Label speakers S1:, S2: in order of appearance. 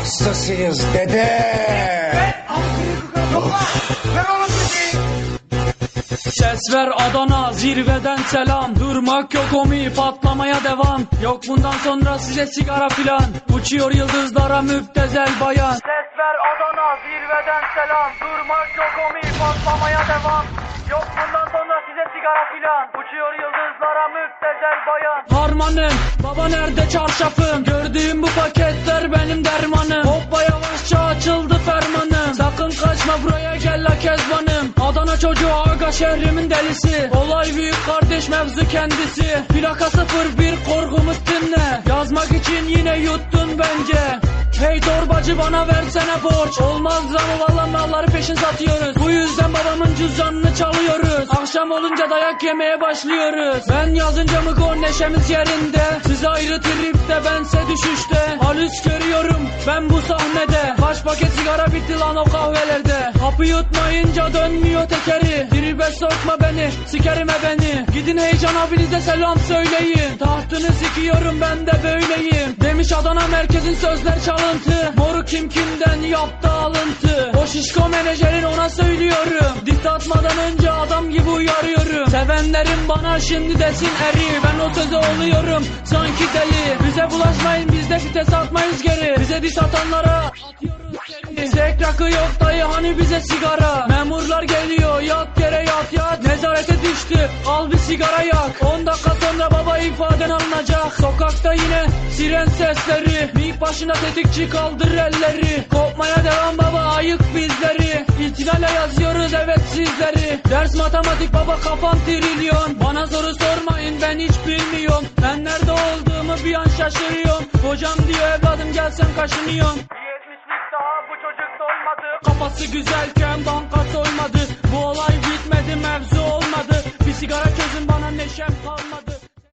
S1: hastasıyız dede.
S2: Ses ver Adana zirveden selam. Durmak yok omi patlamaya devam. Yok bundan sonra size sigara filan. Uçuyor yıldızlara müptezel bayan. Ses ver Adana zirveden selam. Durmak yok omi patlamaya devam. Yok bundan sonra size sigara filan. Uçuyor yıldızlara müptezel bayan. Harmanım baba nerede çarşafım? Gördüğüm bu paketler benim dermanım. Hoppa yavaşça açıldı fermanım. Sakın kaçma buraya gel la kezbanım. Adana çocuğu aga şehrimin delisi. Olay büyük kardeş mevzu kendisi. Plaka 01 korkumuz dinle. Yazmak için yine yuttun bence. Hey torbacı bana versene borç. Olmaz ama valla malları peşin satıyoruz. Bu yüzden babamın cüzdanını çalıyoruz. Akşam olunca dayak yemeye başlıyoruz. Ben yazınca mı gol neşemiz yerinde? Siz ayrı tripte bense düşüşte. Halüs görüyorum ben bu sahnede Kaç paket sigara bitti lan o kahvelerde. Hapı yutmayınca dönmüyor tekeri. Tribe sokma beni sikerime beni. Gidin heyecan abinize selam söyleyin. Tahtını sikiyorum ben de böyleyim. Demiş Adana merkezin sözler çalıntı. Moru kim kimden yaptı alıntı. O şişko menajerin ona söylüyorum. Dis atmadan önce adam gibi Sevenlerim bana şimdi desin eri Ben o söze oluyorum. Sanki deli. Bize bulaşmayın biz de vites atmayız geri. Bize dis atanlara atıyoruz seni Zek rakı yok dayı hani bize sigara? Memurlar geliyor yat yere yat yat. Nezarete düştü al bir sigara yak. 10 dakika sonra baba ifaden alınacak. Sokakta yine siren sesleri. Mik başına tetikçi kaldır elleri. Kopmaya evet sizleri. Ders matematik baba kafam trilyon. Bana soru sormayın ben hiç bilmiyorum. Ben nerede olduğumu bir an şaşırıyorum. Hocam diyor evladım gelsen kaşınıyorum Kafası güzelken banka soymadı. Bu olay bitmedi mevzu olmadı. Bir sigara çözün bana neşem kalmadı